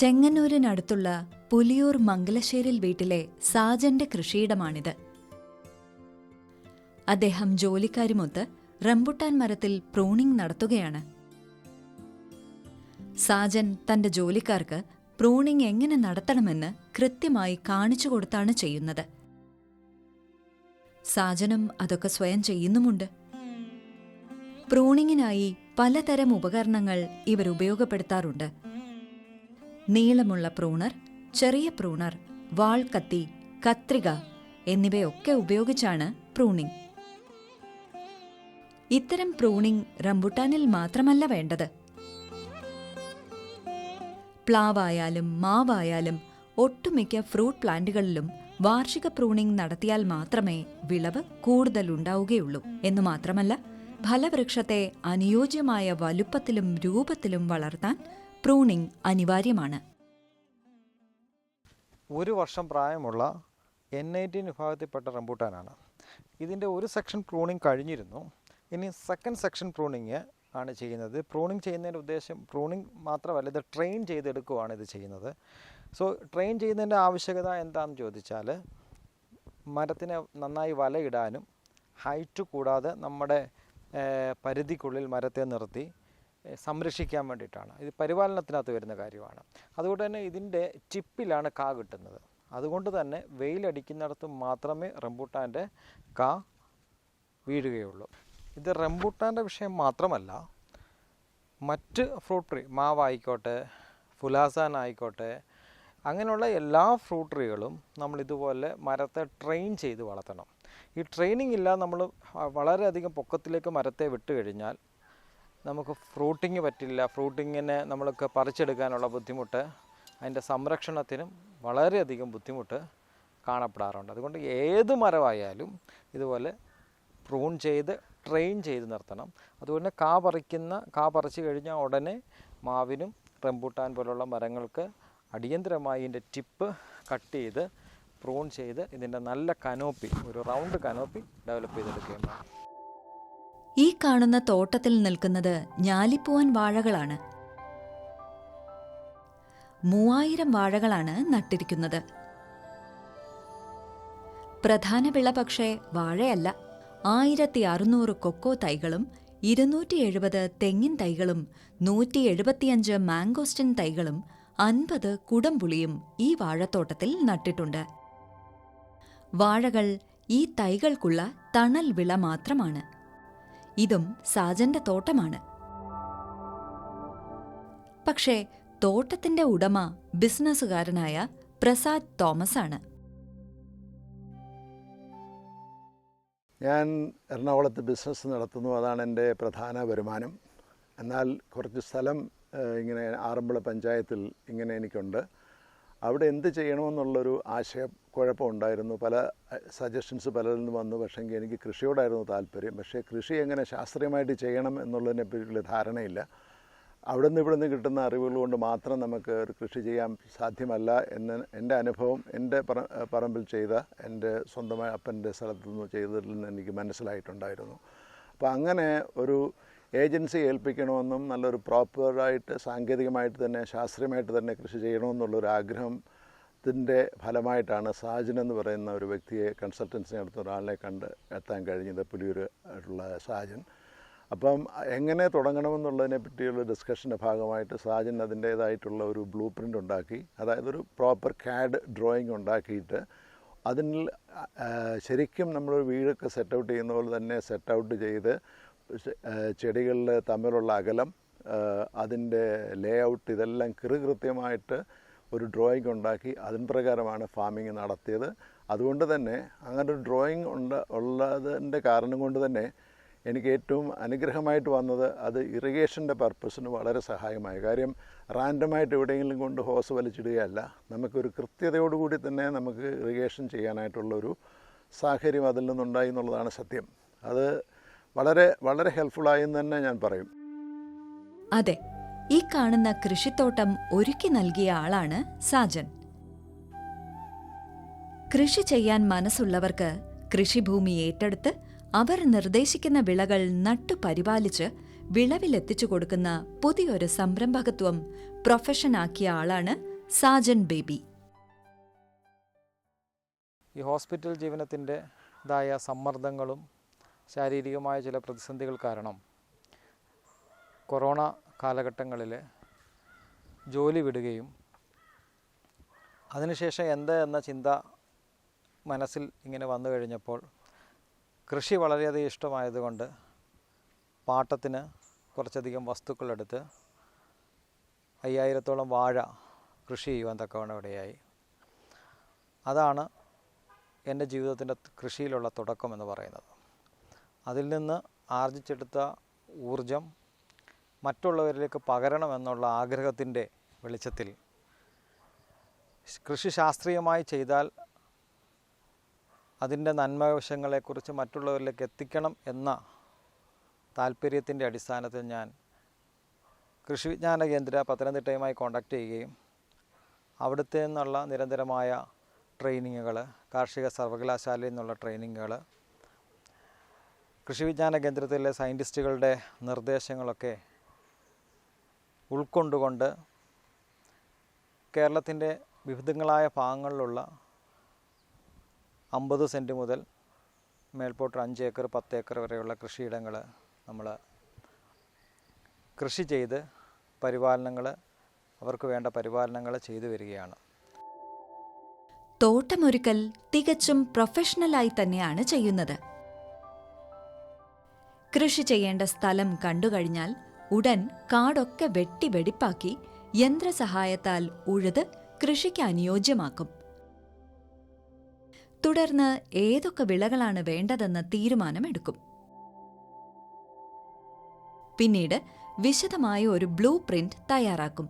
ചെങ്ങന്നൂരിനടുത്തുള്ള പുലിയൂർ മംഗലശ്ശേരിൽ വീട്ടിലെ സാജന്റെ കൃഷിയിടമാണിത്. അദ്ദേഹം ജോലിക്കാരുമൊത്ത് റംബുട്ടാൻ മരത്തിൽ പ്രൂണിംഗ് നടത്തുകയാണ്. സാജൻ തന്റെ ജോലിക്കാർക്ക് പ്രൂണിംഗ് എങ്ങനെ നടത്തണമെന്ന് കൃത്യമായി കാണിച്ചു കൊടുത്താണ് ചെയ്യുന്നത്. സാജനും അതൊക്കെ സ്വയം ചെയ്യുന്നുമുണ്ട്. പ്രൂണിങ്ങിനായി പലതരം ഉപകരണങ്ങൾ ഇവർ ഉപയോഗപ്പെടുത്താറുണ്ട്. നീളമുള്ള പ്രൂണർ ചെറിയ പ്രൂണർ വാൾ കത്തി കത്രിക എന്നിവയൊക്കെ ഉപയോഗിച്ചാണ് പ്രൂണിംഗ്. ഇത്തരം പ്രൂണിംഗ് റംബുട്ടാനിൽ മാത്രമല്ല വേണ്ടത്. പ്ലാവായാലും മാവായാലും ഒട്ടുമിക്ക ഫ്രൂട്ട് പ്ലാന്റുകളിലും വാർഷിക പ്രൂണിംഗ് നടത്തിയാൽ മാത്രമേ വിളവ് കൂടുതലുണ്ടാവുകയുള്ളൂ. എന്നു മാത്രമല്ല ഫലവൃക്ഷത്തെ അനുയോജ്യമായ വലുപ്പത്തിലും രൂപത്തിലും വളർത്താൻ പ്രൂണിംഗ് അനിവാര്യമാണ്. ഒരു വർഷം പ്രായമുള്ള എൻ എയ്റ്റീൻ വിഭാഗത്തിൽപ്പെട്ട റംബൂട്ടാനാണ്. ഇതിന്റെ ഒരു സെക്ഷൻ പ്രൂണിംഗ് കഴിഞ്ഞിരുന്നു. ഇനി സെക്കൻഡ് സെക്ഷൻ പ്രൂണിങ് ആണ് ചെയ്യുന്നത്. പ്രൂണിങ് ചെയ്യുന്നതിന്റെ ഉദ്ദേശം പ്രൂണിങ് മാത്രമല്ല ഇത് ട്രെയിൻ ചെയ്തെടുക്കുകയാണ് ഇത് ചെയ്യുന്നത്. സോ ട്രെയിൻ ചെയ്യുന്നതിന്റെ ആവശ്യകത എന്താണെന്ന് ചോദിച്ചാൽ മരത്തിനെ നന്നായി വലയിടാനും ഹൈറ്റ് കൂടാതെ നമ്മുടെ പരിധിക്കുള്ളിൽ മരത്തെ നിർത്തി സംരക്ഷിക്കാൻ വേണ്ടിയിട്ടാണ്. ഇത് പരിപാലനത്തിനകത്ത് വരുന്ന കാര്യമാണ്. അതുകൊണ്ട് തന്നെ ഇതിന്റെ ചിപ്പിലാണ് കാ കിട്ടുന്നത്. അതുകൊണ്ട് തന്നെ വെയിലടിക്കുന്നിടത്ത് മാത്രമേ റംബൂട്ടാന്റെ കാ വീഴുകയുള്ളൂ. ഇത് റംബൂട്ടാന്റെ വിഷയം മാത്രമല്ല മറ്റ് ഫ്രൂട്ട് ട്രീ മാവായിക്കോട്ടെ ഫുലാസാൻ ആയിക്കോട്ടെ അങ്ങനെയുള്ള എല്ലാ ഫ്രൂട്ട് ട്രീകളും നമ്മൾ ഇതുപോലെ മരത്തെ ട്രെയിൻ ചെയ്ത് വളർത്തണം. ഈ ട്രെയിനിങ് ഇല്ല നമ്മൾ വളരെയധികം പൊക്കത്തിലേക്ക് മരത്തെ വിട്ട് കഴിഞ്ഞാൽ നമുക്ക് ഫ്രൂട്ടിങ് പറ്റില്ല. ഫ്രൂട്ടിങ്ങിനെ നമ്മൾക്ക് പറിച്ചെടുക്കാനുള്ള ബുദ്ധിമുട്ട് അതിന്റെ സംരക്ഷണത്തിനും വളരെയധികം ബുദ്ധിമുട്ട് കാണപ്പെടാറുണ്ട്. അതുകൊണ്ട് ഏത് മരമായാലും ഇതുപോലെ പ്രൂൺ ചെയ്ത് ട്രെയിൻ ചെയ്ത് നിർത്തണം. അതുകൊണ്ട് കാ പറിക്കുന്ന കാ പറിച്ചു കഴിഞ്ഞാൽ ഉടനെ മാവിനും റംബൂട്ടാൻ പോലുള്ള മരങ്ങൾക്ക് അടിയന്തരമായി ഇതിന്റെ ടിപ്പ് കട്ട് ചെയ്ത് പ്രൂൺ ചെയ്ത് ഇതിന്റെ നല്ല കനോപ്പി ഒരു റൗണ്ട് കനോപ്പി ഡെവലപ്പ് ചെയ്തെടുക്കുകയും വേണം. ഈ കാണുന്ന തോട്ടത്തിൽ നിൽക്കുന്നത് ഞാലിപ്പൂവൻ വാഴകളാണ്. മൂവായിരം വാഴകളാണ് നട്ടിരിക്കുന്നത്. പ്രധാന വിള പക്ഷേ വാഴയല്ല. ആയിരത്തി അറുന്നൂറ് കൊക്കോ തൈകളും ഇരുന്നൂറ്റി എഴുപത് തെങ്ങിൻ തൈകളും നൂറ്റി എഴുപത്തിയഞ്ച് മാംഗോസ്റ്റിൻ തൈകളും അൻപത് കുടംപുളിയും ഈ വാഴത്തോട്ടത്തിൽ നട്ടിട്ടുണ്ട്. വാഴകൾ ഈ തൈകൾക്കുള്ള തണൽ വിള മാത്രമാണ്. ഇതും സാജന്റെ തോട്ടമാണ്. പക്ഷേ തോട്ടത്തിന്റെ ഉടമ ബിസിനസ്സുകാരനായ പ്രസാദ് തോമസ് ആണ് ഞാൻ എറണാകുളത്ത് ബിസിനസ് നടത്തുന്നു. അതാണ് എന്റെ പ്രധാന വരുമാനം. എന്നാൽ കുറച്ച് സ്ഥലം ഇങ്ങനെ ആറന്മുള പഞ്ചായത്തിൽ ഇങ്ങനെ എനിക്കുണ്ട്. അവിടെ എന്ത് ചെയ്യണമെന്നുള്ളൊരു ആശയക്കുഴപ്പമുണ്ടായിരുന്നു പല സജഷൻസ് പലരിൽ നിന്ന് വന്നു. പക്ഷേങ്കിൽ എനിക്ക് കൃഷിയോടായിരുന്നു താല്പര്യം. പക്ഷേ കൃഷി എങ്ങനെ ശാസ്ത്രീയമായിട്ട് ചെയ്യണം എന്നുള്ളതിനെ പറ്റിയുള്ള ധാരണയില്ല. അവിടെ നിന്ന് ഇവിടെ നിന്ന് കിട്ടുന്ന അറിവുകൾ കൊണ്ട് മാത്രം നമുക്ക് ഒരു കൃഷി ചെയ്യാൻ സാധ്യമല്ല എന്ന് എന്റെ അനുഭവം എന്റെ പറ പറമ്പിൽ ചെയ്ത എന്റെ സ്വന്തമായ അപ്പന്റെ സ്ഥലത്തു നിന്ന് ചെയ്തതിൽ നിന്ന് എനിക്ക് മനസ്സിലായിട്ടുണ്ടായിരുന്നു. അപ്പോൾ അങ്ങനെ ഒരു ഏജൻസി ഏൽപ്പിക്കണമെന്നും നല്ലൊരു പ്രോപ്പറായിട്ട് സാങ്കേതികമായിട്ട് തന്നെ ശാസ്ത്രീയമായിട്ട് തന്നെ കൃഷി ചെയ്യണമെന്നുള്ളൊരു ആഗ്രഹത്തിന്റെ ഫലമായിട്ടാണ് സാജൻ എന്ന് പറയുന്ന ഒരു വ്യക്തിയെ കൺസൾട്ടൻസി നടത്തുന്ന ഒരാളെ കണ്ട് എത്താൻ കഴിഞ്ഞത്. പുലിയൂർ ആയിട്ടുള്ള സാജൻ. അപ്പം എങ്ങനെ തുടങ്ങണമെന്നുള്ളതിനെ പറ്റിയുള്ള ഡിസ്കഷന്റെ ഭാഗമായിട്ട് സാജൻ അതിന്റേതായിട്ടുള്ള ഒരു ബ്ലൂ പ്രിന്റ് ഉണ്ടാക്കി അതായത് ഒരു പ്രോപ്പർ ക്യാഡ് ഡ്രോയിങ് ഉണ്ടാക്കിയിട്ട് അതിൽ ശരിക്കും നമ്മൾ വീടൊക്കെ സെറ്റ് ഔട്ട് ചെയ്യുന്ന പോലെ തന്നെ സെറ്റ് ഔട്ട് ചെയ്ത് ചെടികളിൽ തമ്മിലുള്ള അകലം അതിന്റെ ലേ ഔട്ട് ഇതെല്ലാം കൃത്യമായിട്ട് ഒരു ഡ്രോയിങ് ഉണ്ടാക്കി അതിൻ പ്രകാരമാണ് ഫാമിംഗ് നടത്തിയത്. അതുകൊണ്ട് തന്നെ അങ്ങനെ ഒരു ഡ്രോയിങ് ഉണ്ട് ഉള്ളതിന്റെ കാരണം കൊണ്ട് തന്നെ എനിക്ക് ഏറ്റവും അനുഗ്രഹമായിട്ട് വന്നത് അത് ഇറിഗേഷന്റെ പർപ്പസിന് വളരെ സഹായമായി. കാര്യം റാൻഡമായിട്ട് എവിടെയെങ്കിലും കൊണ്ട് ഹോസ് വലിച്ചിടുകയല്ല നമുക്കൊരു കൃത്യതയോടുകൂടി തന്നെ നമുക്ക് ഇറിഗേഷൻ ചെയ്യാനായിട്ടുള്ളൊരു സാഹചര്യം അതിൽ നിന്നുണ്ടായി എന്നുള്ളതാണ് സത്യം. അത് വളരെ വളരെ ഹെൽപ്ഫുള്ളായി എന്ന് തന്നെ ഞാൻ പറയും. അതെ ഈ കാണുന്ന കൃഷിത്തോട്ടം ഒരുക്കി നൽകിയ ആളാണ് സാജൻ. കൃഷി ചെയ്യാൻ മനസ്സുള്ളവർക്ക് കൃഷിഭൂമി ഏറ്റെടുത്ത് അവർ നിർദ്ദേശിക്കുന്ന വിളകൾ നട്ടു പരിപാലിച്ച് വിളവിലെത്തിച്ചു കൊടുക്കുന്ന പുതിയൊരു സംരംഭകത്വം പ്രൊഫഷനാക്കിയ ആളാണ് സാജൻ ബേബി. ഈ ഹോസ്പിറ്റൽ ജീവനത്തിന്റെതായ സമ്മർദ്ദങ്ങളും ശാരീരികമായ ചില പ്രതിസന്ധികൾ കാരണം കൊറോണ കാലഘട്ടങ്ങളിൽ ജോലി വിടുകയും അതിനുശേഷം എന്ത് എന്ന ചിന്ത മനസ്സിൽ ഇങ്ങനെ വന്നു കഴിഞ്ഞപ്പോൾ കൃഷി വളരെയധികം ഇഷ്ടമായതുകൊണ്ട് പാട്ടത്തിന് കുറച്ചധികം വസ്തുക്കളെടുത്ത് അയ്യായിരത്തോളം വാഴ കൃഷി ചെയ്യുവാൻ തക്കവണ്ണം ഇടയായി അതാണ് എന്റെ ജീവിതത്തിന്റെ കൃഷിയിലുള്ള തുടക്കം എന്ന് പറയുന്നത്. അതിൽ നിന്ന് ആർജിച്ചെടുത്ത ഊർജം മറ്റുള്ളവരിലേക്ക് പകരണമെന്നുള്ള ആഗ്രഹത്തിന്റെ വെളിച്ചത്തിൽ. കൃഷി ശാസ്ത്രീയമായി ചെയ്താൽ അതിന്റെ നന്മവശങ്ങളെക്കുറിച്ച് മറ്റുള്ളവരിലേക്ക് എത്തിക്കണം എന്ന താല്പര്യത്തിന്റെ അടിസ്ഥാനത്തിൽ ഞാൻ കൃഷി വിജ്ഞാന കേന്ദ്ര പത്തനംതിട്ടയുമായി കോണ്ടാക്ട് ചെയ്യുകയും അവിടുത്തെ നിന്നുള്ള നിരന്തരമായ ട്രെയിനിങ്ങുകൾ കാർഷിക സർവകലാശാലയിൽ നിന്നുള്ള ട്രെയിനിങ്ങുകൾ കൃഷി വിജ്ഞാന കേന്ദ്രത്തിലെ സയന്റിസ്റ്റുകളുടെ നിർദ്ദേശങ്ങളൊക്കെ ഉൾക്കൊണ്ടുകൊണ്ട് കേരളത്തിന്റെ വിവിധങ്ങളായ ഭാഗങ്ങളിലുള്ള അമ്പത് സെന്റ് മുതൽ മേൽപോട്ട് അഞ്ച് ഏക്കർ പത്ത് ഏക്കർ വരെയുള്ള കൃഷിയിടങ്ങൾ നമ്മൾ കൃഷി ചെയ്ത് പരിപാലനങ്ങൾ അവർക്ക് വേണ്ട പരിപാലനങ്ങൾ ചെയ്തു വരികയാണ്. തോട്ടമൊരുക്കൽ തികച്ചും പ്രൊഫഷണലായി തന്നെയാണ് ചെയ്യുന്നത്. കൃഷി ചെയ്യേണ്ട സ്ഥലം കണ്ടുകഴിഞ്ഞാൽ ഉടൻ കാടൊക്കെ വെട്ടി വെടിപ്പാക്കി യന്ത്രസഹായത്താൽ ഉഴുത് കൃഷിക്ക് അനുയോജ്യമാക്കും. തുടർന്ന് ഏതൊക്കെ വിളകളാണ് വേണ്ടതെന്ന് തീരുമാനമെടുക്കും. പിന്നീട് വിശദമായ ഒരു ബ്ലൂ പ്രിന്റ് തയ്യാറാക്കും.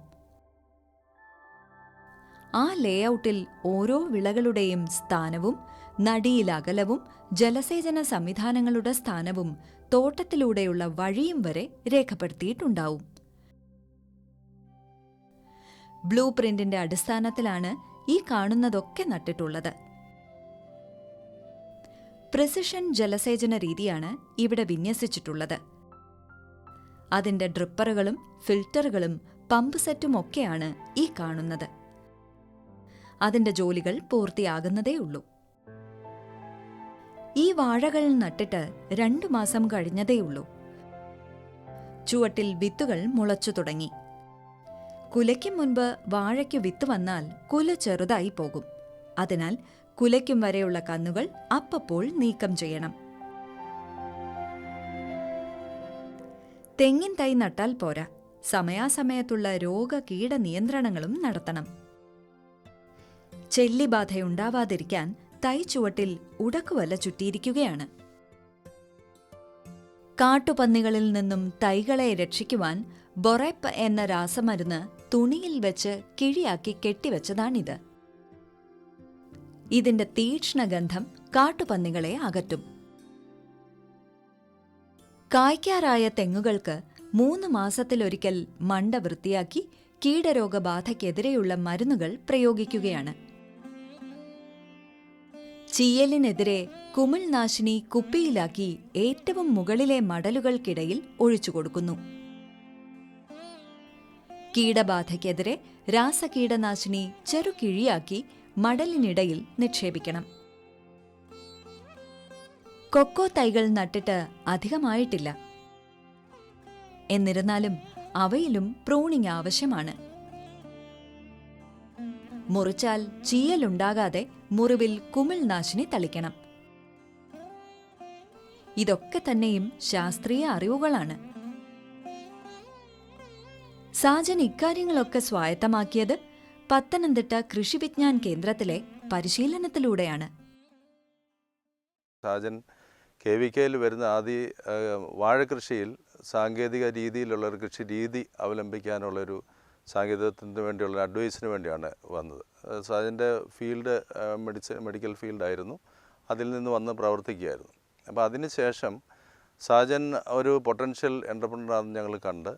ആ ലേഔട്ടിൽ ഓരോ വിളകളുടെയും സ്ഥാനവും നടിയിൽ അകലവും ജലസേചന സംവിധാനങ്ങളുടെ സ്ഥാനവും തോട്ടത്തിലൂടെയുള്ള വഴിയും വരെ രേഖപ്പെടുത്തിയിട്ടുണ്ടാവും. ബ്ലൂ പ്രിന്റിന്റെ അടിസ്ഥാനത്തിലാണ് ഈ കാണുന്നതൊക്കെ നട്ടിട്ടുള്ളത്. പ്രിസിഷൻ ജലസേചന രീതിയാണ് ഇവിടെ വിന്യസിച്ചിട്ടുള്ളത്. അതിന്റെ ഡ്രിപ്പറുകളും ഫിൽട്ടറുകളും പമ്പ് സെറ്റും ഒക്കെയാണ് ഈ കാണുന്നത്. അതിന്റെ ജോലികൾ പൂർത്തിയാകുന്നതേയുള്ളൂ ഈ വാഴകൾ നട്ടിട്ട് രണ്ടു മാസം കഴിഞ്ഞതേയുള്ളൂ. ചുവട്ടിൽ വിത്തുകൾ മുളച്ചു തുടങ്ങി. കുലയ്ക്കും മുൻപ് വാഴയ്ക്ക് വിത്ത് വന്നാൽ കുല ചെറുതായി പോകും. അതിനാൽ കുലയ്ക്കും വരെയുള്ള കന്നുകൾ അപ്പപ്പോൾ നീക്കം ചെയ്യണം. തെങ്ങിൻ തൈ നട്ടാൽ പോരാ. സമയാസമയത്തുള്ള രോഗ കീട നിയന്ത്രണങ്ങളും നടത്തണം. ചെല്ലിബാധയുണ്ടാവാതിരിക്കാൻ തൈ ചുവട്ടിൽ ഉടക്കുവല ചുറ്റിയിരിക്കുകയാണ്. കാട്ടുപന്നികളിൽ നിന്നും തൈകളെ രക്ഷിക്കുവാൻ ബൊറെപ്പ് എന്ന രാസമരുന്ന് തുണിയിൽ വെച്ച് കിഴിയാക്കി കെട്ടിവെച്ചതാണിത്. ഇതിന്റെ തീക്ഷ്ണഗന്ധം കാട്ടുപന്നികളെ അകറ്റും. കായ്ക്കാറായ തെങ്ങുകൾക്ക് മൂന്ന് മാസത്തിലൊരിക്കൽ മണ്ട വൃത്തിയാക്കി കീടരോഗബാധയ്ക്കെതിരെയുള്ള മരുന്നുകൾ പ്രയോഗിക്കുകയാണ്. ചീയലിനെതിരെ കുമിൾനാശിനി കുപ്പിയിലാക്കി ഏറ്റവും മുകളിലെ മടലുകൾക്കിടയിൽ ഒഴിച്ചുകൊടുക്കുന്നു കീടബാധയ്ക്കെതിരെ രാസകീടനാശിനി ചെറുകിഴിയാക്കി മടലിനിടയിൽ നിക്ഷേപിക്കണം. കൊക്കോ തൈകൾ നട്ടിട്ട് അധികമായിട്ടില്ല. എന്നിരുന്നാലും അവയിലും പ്രൂണിംഗ് ആവശ്യമാണ്. മുറിച്ചാൽ ചീയലുണ്ടാകാതെ മുറിവിൽ കുമിൾനാശിനി തളിക്കണം. ഇതൊക്കെ തന്നെയും ശാസ്ത്രീയ അറിവുകളാണ്. സാജൻ ഇക്കാര്യങ്ങളൊക്കെ സ്വായത്തമാക്കിയത് പത്തനംതിട്ട കൃഷി വിജ്ഞാൻ കേന്ദ്രത്തിലെ പരിശീലനത്തിലൂടെയാണ്. സാജൻ കെ വി കെയിൽ വരുന്ന ആദ്യ വാഴകൃഷിയിൽ സാങ്കേതിക രീതിയിലുള്ള ഒരു കൃഷി രീതി അവലംബിക്കാനുള്ളൊരു സാങ്കേതികത്തിന് വേണ്ടിയുള്ള അഡ്വൈസിന് വേണ്ടിയാണ് വന്നത്. അതിന്റെ ഫീൽഡ് മെഡിസ മെഡിക്കൽ ഫീൽഡായിരുന്നു അതിൽ നിന്ന് വന്ന് പ്രവർത്തിക്കുകയായിരുന്നു. അപ്പോൾ അതിന് ശേഷം സാജൻ ഒരു പൊട്ടൻഷ്യൽ എന്റർപ്രണറാണെന്ന് ഞങ്ങൾ കണ്ട്.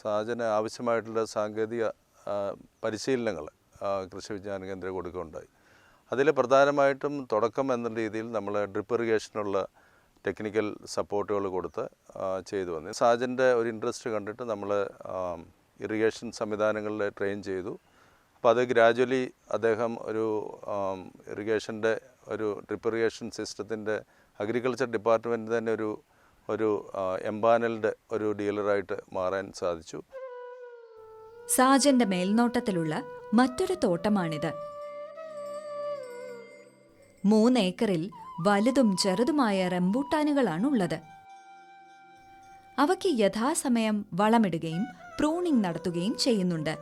സാജന് ആവശ്യമായിട്ടുള്ള സാങ്കേതിക പരിശീലനങ്ങൾ കൃഷി വിജ്ഞാന കേന്ദ്രം കൊടുക്കുകയുണ്ടായി. അതിൽ പ്രധാനമായിട്ടും തുടക്കം എന്ന രീതിയിൽ നമ്മൾ ഡ്രിപ്പ് ഇറിഗേഷനുള്ള ടെക്നിക്കൽ സപ്പോർട്ടുകൾ കൊടുത്ത് ചെയ്തു വന്നു. സാജന്റെ ഒരു ഇൻട്രസ്റ്റ് കണ്ടിട്ട് നമ്മൾ ഇറിഗേഷൻ സംവിധാനങ്ങളിൽ ട്രെയിൻ ചെയ്തു. അപ്പോൾ അത് ഗ്രാജ്വലി അദ്ദേഹം ഒരു ഇറിഗേഷന്റെ ഒരു ഡ്രിപ്പ് ഇറിഗേഷൻ സിസ്റ്റത്തിന്റെ അഗ്രികൾച്ചർ ഡിപ്പാർട്ട്മെന്റ് തന്നെ ഒരു ഒരു എംപാനൽഡ് ഒരു ഡീലറായിട്ട് മാറാൻ സാധിച്ചു. സാജന്റെ മേൽനോട്ടത്തിലുള്ള മറ്റൊരു തോട്ടമാണിത്. മൂന്നേക്കറിൽ വലുതും ചെറുതുമായ റംബൂട്ടാനുകളാണുള്ളത്. അവയ്ക്ക് യഥാസമയം വളമിടുകയും പ്രൂണിംഗ് നടത്തുകയും ചെയ്യുന്നുണ്ട്.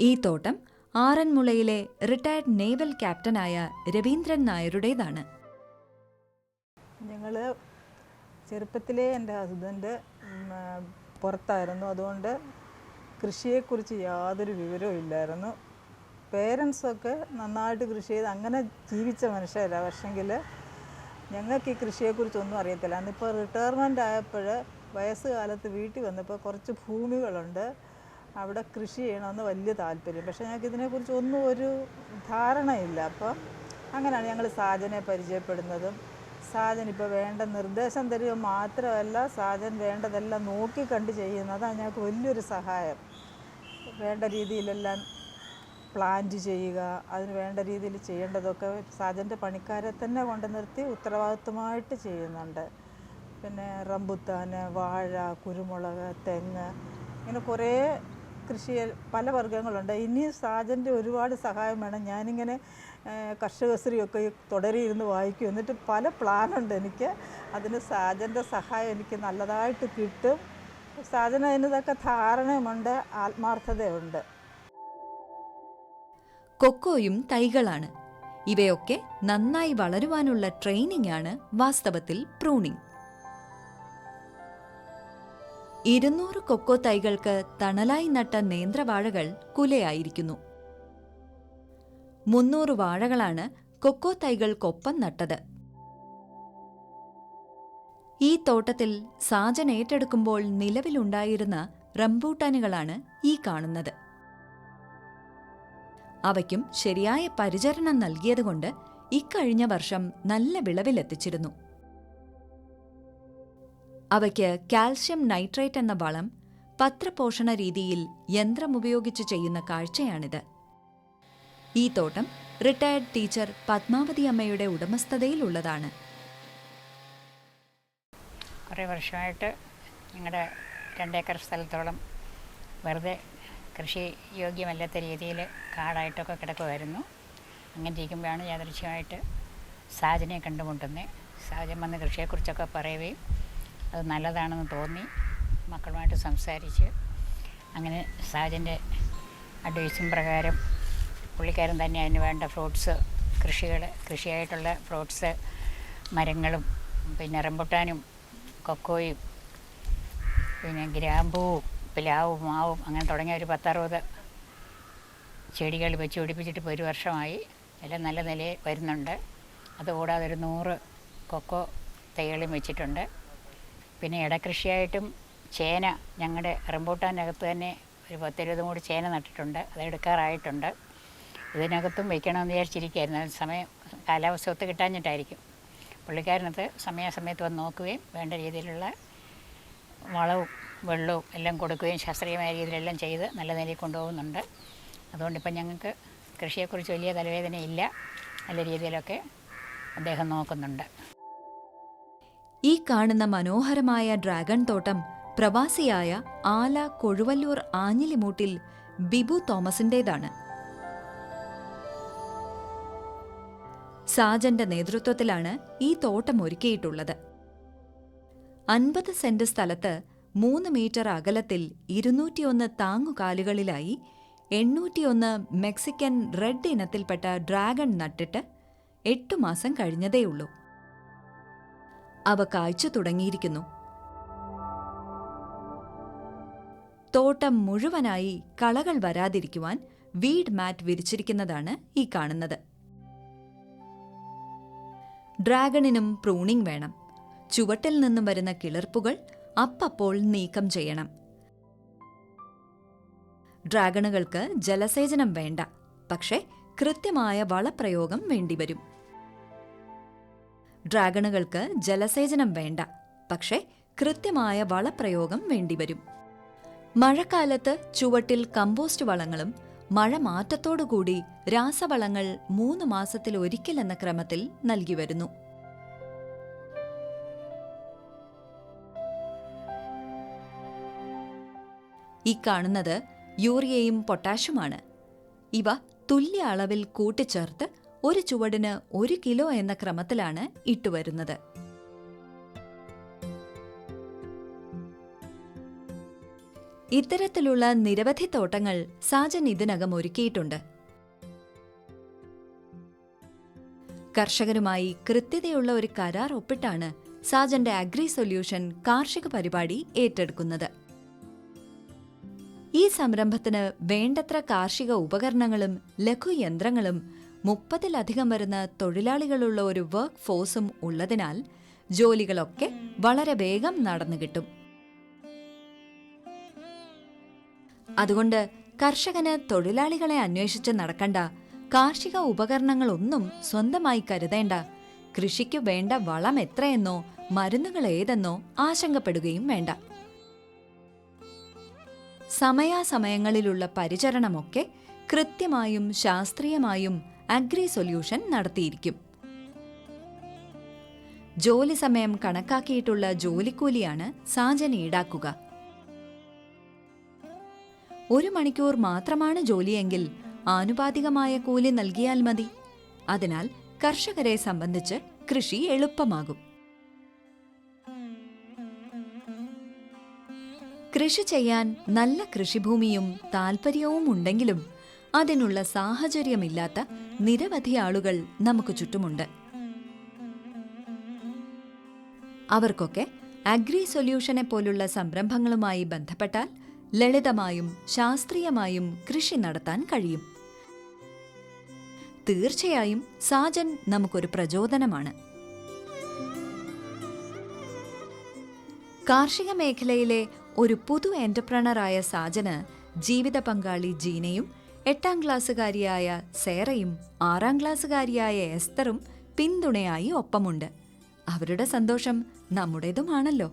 ഈ തോട്ടം ആറന്മുളയിലെ റിട്ടയർഡ് നേവൽ ക്യാപ്റ്റനായ രവീന്ദ്രൻ നായരുടേതാണ്. ഞങ്ങൾ ചെറുപ്പത്തിലേ എന്റെ ഹസ്ബൻഡ് പുറത്തായിരുന്നു. അതുകൊണ്ട് കൃഷിയെക്കുറിച്ച് യാതൊരു വിവരവും ഇല്ലായിരുന്നു. പേരൻസൊക്കെ നന്നായിട്ട് കൃഷി ചെയ്ത് അങ്ങനെ ജീവിച്ച മനുഷ്യരല്ല. പക്ഷെങ്കിൽ ഞങ്ങൾക്ക് ഈ കൃഷിയെക്കുറിച്ചൊന്നും അറിയത്തില്ല. അന്നിപ്പോൾ റിട്ടയർമെന്റ് ആയപ്പോൾ വയസ്സുകാലത്ത് വീട്ടിൽ വന്നപ്പോൾ കുറച്ച് ഭൂമികളുണ്ട്. അവിടെ കൃഷി ചെയ്യണമെന്ന് വലിയ താല്പര്യം. പക്ഷേ ഞങ്ങൾക്ക് ഇതിനെക്കുറിച്ച് ഒന്നും ഒരു ധാരണയില്ല. അപ്പോൾ അങ്ങനെയാണ് ഞങ്ങൾ സാജനെ പരിചയപ്പെടുന്നതും. സാജൻ ഇപ്പോൾ വേണ്ട നിർദ്ദേശം തരിക മാത്രമല്ല സാജൻ വേണ്ടതെല്ലാം നോക്കി കണ്ട് ചെയ്യുന്നതാണ് ഞങ്ങൾക്ക് വലിയൊരു സഹായം. വേണ്ട രീതിയിലെല്ലാം പ്ലാന്റ് ചെയ്യുക അതിന് വേണ്ട രീതിയിൽ ചെയ്യേണ്ടതൊക്കെ സാജന്റെ പണിക്കാരെ തന്നെ കൊണ്ട് നിർത്തി ഉത്തരവാദിത്വമായിട്ട് ചെയ്യുന്നുണ്ട്. പിന്നെ റംബുത്താൻ വാഴ കുരുമുളക് തെങ്ങ് ഇങ്ങനെ കുറേ കൃഷി പല വർഗങ്ങളുണ്ട്. ഇനി സാജന്റെ ഒരുപാട് സഹായം വേണം. ഞാനിങ്ങനെ കർഷകശ്രീയൊക്കെ തുടരിയിരുന്ന് വായിക്കും. എന്നിട്ട് പല പ്ലാനുണ്ട് എനിക്ക്. അതിന് സാജന്റെ സഹായം എനിക്ക് നല്ലതായിട്ട് കിട്ടും. സാജന് അതിനതൊക്കെ ധാരണയുമുണ്ട് ആത്മാർത്ഥതയുണ്ട്. കൊക്കോയും തൈകളാണ്. ഇവയൊക്കെ നന്നായി വളരുവാനുള്ള ട്രെയിനിംഗ് ആണ് വാസ്തവത്തിൽ പ്രൂണിംഗ്. ഇരുന്നൂറ് കൊക്കോ തൈകൾക്ക് തണലായി നട്ട നേന്ത്രവാഴകൾ കുലയായിരിക്കുന്നു. മുന്നൂറ് വാഴകളാണ് കൊക്കോ തൈകൾക്കൊപ്പം നട്ടത്. ഈ തോട്ടത്തിൽ സാജൻ ഏറ്റെടുക്കുമ്പോൾ നിലവിലുണ്ടായിരുന്ന റംബൂട്ടാനുകളാണ് ഈ കാണുന്നത്. അവയ്ക്കും ശരിയായ പരിചരണം നൽകിയതുകൊണ്ട് ഇക്കഴിഞ്ഞ വർഷം നല്ല വിളവിലെത്തിച്ചിരുന്നു. അവയ്ക്ക് കാൽഷ്യം നൈട്രേറ്റ് എന്ന വളം പത്രപോഷണ രീതിയിൽ യന്ത്രമുപയോഗിച്ച് ചെയ്യുന്ന കാഴ്ചയാണിത്. ഈ തോട്ടം റിട്ടയർഡ് ടീച്ചർ പത്മാവതി അമ്മയുടെ ഉടമസ്ഥതയിലുള്ളതാണ്. കുറേ വർഷമായിട്ട് ഞങ്ങളുടെ രണ്ടേക്കർ സ്ഥലത്തോളം വെറുതെ കൃഷി യോഗ്യമല്ലാത്ത രീതിയിൽ കാടായിട്ടൊക്കെ കിടക്കുമായിരുന്നു. അങ്ങനെ ഇരിക്കുമ്പോഴാണ് യാദൃശ്യമായിട്ട് സാജനെ കണ്ടുമുട്ടുന്നത്. സാജൻ വന്ന് കൃഷിയെക്കുറിച്ചൊക്കെ പറയുകയും അത് നല്ലതാണെന്ന് തോന്നി. മക്കളുമായിട്ട് സംസാരിച്ച് അങ്ങനെ സാജന്റെ അഡ്വൈസും പ്രകാരം പുള്ളിക്കാരൻ തന്നെ അതിന് വേണ്ട ഫ്രൂട്ട്സ് കൃഷികൾ കൃഷിയായിട്ടുള്ള ഫ്രൂട്ട്സ് മരങ്ങളും പിന്നെ റംബുട്ടാനും കൊക്കോയും പിന്നെ ഗ്രാമ്പൂവും പ്ലാവും മാവും അങ്ങനെ തുടങ്ങിയ ഒരു പത്തറുപത് ചെടികൾ വെച്ച് പിടിപ്പിച്ചിട്ട് ഇപ്പോൾ ഒരു വർഷമായി. എല്ലാം നല്ല നിലയിൽ വരുന്നുണ്ട്. അതുകൂടാതെ ഒരു നൂറ് കൊക്കോ തൈകളും വെച്ചിട്ടുണ്ട്. പിന്നെ ഇടകൃഷിയായിട്ടും ചേന ഞങ്ങളുടെ റംബൂട്ടാനകത്ത് തന്നെ ഒരു പത്തിരുപതും കൂടി ചേന നട്ടിട്ടുണ്ട്. അത് എടുക്കാറായിട്ടുണ്ട്. ഇതിനകത്തും വെക്കണമെന്ന് വിചാരിച്ചിരിക്കുകയായിരുന്നു. അത് സമയം കാലാവസ്ഥ ഒത്ത് കിട്ടാഞ്ഞിട്ടായിരിക്കും. പുള്ളിക്കാരനത് സമയാസമയത്ത് വന്ന് നോക്കുകയും വേണ്ട രീതിയിലുള്ള വളവും വെള്ളവും എല്ലാം കൊടുക്കുകയും ശാസ്ത്രീയമായ രീതിയിലെല്ലാം ചെയ്ത് നല്ല നിലയിൽ കൊണ്ടുപോകുന്നുണ്ട്. അതുകൊണ്ടിപ്പം ഞങ്ങൾക്ക് കൃഷിയെക്കുറിച്ച് വലിയ തലവേദനയില്ല. നല്ല രീതിയിലൊക്കെ അദ്ദേഹം നോക്കുന്നുണ്ട്. ഈ കാണുന്ന മനോഹരമായ ഡ്രാഗൺ തോട്ടം പ്രവാസിയായ ആല കൊഴുവല്ലൂർ ആഞ്ഞിലിമൂട്ടിൽ ബിബു തോമസിന്റേതാണ് സാജന്റെ നേതൃത്വത്തിലാണ് ഈ തോട്ടം ഒരുക്കിയിട്ടുള്ളത്. അൻപത് സെന്റ് സ്ഥലത്ത് മൂന്ന് മീറ്റർ അകലത്തിൽ ഇരുന്നൂറ്റിയൊന്ന് താങ്ങുകാലുകളിലായി എണ്ണൂറ്റിയൊന്ന് മെക്സിക്കൻ റെഡ് ഇനത്തിൽപ്പെട്ട ഡ്രാഗൺ നട്ടിട്ട് എട്ടു മാസം കഴിഞ്ഞതേയുള്ളൂ. അവ കാഴ്ച തുടങ്ങിയിരിക്കുന്നു. തോട്ടം മുഴുവനായി കളകൾ വരാതിരിക്കുവാൻ വീഡ് മാറ്റ് വിരിച്ചിരിക്കുന്നതാണ് ഈ കാണുന്നത്. ഡ്രാഗണിനും പ്രൂണിംഗ് വേണം. ചുവട്ടിൽ നിന്നും വരുന്ന കിളിർപ്പുകൾ അപ്പപ്പോൾ നീക്കം ചെയ്യണം. ഡ്രാഗണുകൾക്ക് ജലസേചനം വേണ്ട. പക്ഷേ കൃത്യമായ വളപ്രയോഗം വേണ്ടിവരും. ഡ്രാഗണുകൾക്ക് ജലസേചനം വേണ്ട. പക്ഷേ കൃത്യമായ വളപ്രയോഗം വേണ്ടിവരും. മഴക്കാലത്ത് ചുവട്ടിൽ കമ്പോസ്റ്റ് വളങ്ങളും മഴ മാറ്റത്തോടുകൂടി രാസവളങ്ങൾ മൂന്ന് മാസത്തിൽ ഒരിക്കൽ എന്ന ക്രമത്തിൽ നൽകി ഈ കാണുന്നത് യൂറിയയും പൊട്ടാഷുമാണ് ഇവ തുല്യ അളവിൽ കൂട്ടിച്ചേർത്ത് ഒരു ചുവടിന് ഒരു കിലോ എന്ന ക്രമത്തിലാണ് ഇട്ടുവരുന്നത് ഇത്തരത്തിലുള്ള നിരവധി തോട്ടങ്ങൾ സാജൻ ഇതിനകം ഒരുക്കിയിട്ടുണ്ട്. കർഷകരുമായി കൃത്യതയുള്ള ഒരു കരാർ ഒപ്പിട്ടാണ് സാജന്റെ അഗ്രി സൊല്യൂഷൻ കാർഷിക പരിപാടി ഏറ്റെടുക്കുന്നത്. ഈ സംരംഭത്തിന് വേണ്ടത്ര കാർഷിക ഉപകരണങ്ങളും ലഘുയന്ത്രങ്ങളും മുപ്പതിലധികം വരുന്ന തൊഴിലാളികളുള്ള ഒരു വർക്ക് ഫോഴ്സും ഉള്ളതിനാൽ ജോലികളൊക്കെ വളരെ വേഗം നടന്നു കിട്ടും. അതുകൊണ്ട് കർഷകന് തൊഴിലാളികളെ അന്വേഷിച്ച് നടക്കണ്ട കാർഷിക ഉപകരണങ്ങളൊന്നും സ്വന്തമായി കരുതേണ്ട. കൃഷിക്ക് വേണ്ട വളം എത്രയെന്നോ മരുന്നുകൾ ഏതെന്നോ ആശങ്കപ്പെടുകയും വേണ്ട. സമയാസമയങ്ങളിലുള്ള പരിചരണമൊക്കെ കൃത്യമായും ശാസ്ത്രീയമായും അഗ്രി സൊല്യൂഷൻ നടത്തിയിരിക്കും. ജോലി സമയം കണക്കാക്കിയിട്ടുള്ള ജോലിക്കൂലിയാണ് സാജന ഈടാക്കുക. ഒരു മണിക്കൂർ മാത്രമാണ് ജോലിയെങ്കിൽ ആനുപാതികമായ കൂലി നൽകിയാൽ മതി. അതിനാൽ കർഷകരെ സംബന്ധിച്ച് കൃഷി എളുപ്പമാകും. കൃഷി ചെയ്യാൻ നല്ല കൃഷിഭൂമിയും താൽപ്പര്യവും ഉണ്ടെങ്കിലും അതിനുള്ള സാഹചര്യമില്ലാത്ത നിരവധി ആളുകൾ നമുക്ക് ചുറ്റുമുണ്ട്. അവർക്കൊക്കെ അഗ്രി സൊല്യൂഷനെ പോലുള്ള സംരംഭങ്ങളുമായി ബന്ധപ്പെട്ടാൽ ലളിതമായും ശാസ്ത്രീയമായും കൃഷി നടത്താൻ കഴിയും. തീർച്ചയായും സാജൻ നമുക്കൊരു പ്രചോദനമാണ്. കാർഷിക മേഖലയിലെ ഒരു പുതു എന്റർപ്രണറായ സാജന് ജീവിത പങ്കാളി ജീനയും എട്ടാം ക്ലാസ്സുകാരിയായ സേറയും ആറാം ക്ലാസ്സുകാരിയായ എസ്തറും പിന്തുണയായി ഒപ്പമുണ്ട്. അവരുടെ സന്തോഷം നമ്മുടേതുമാണല്ലോ.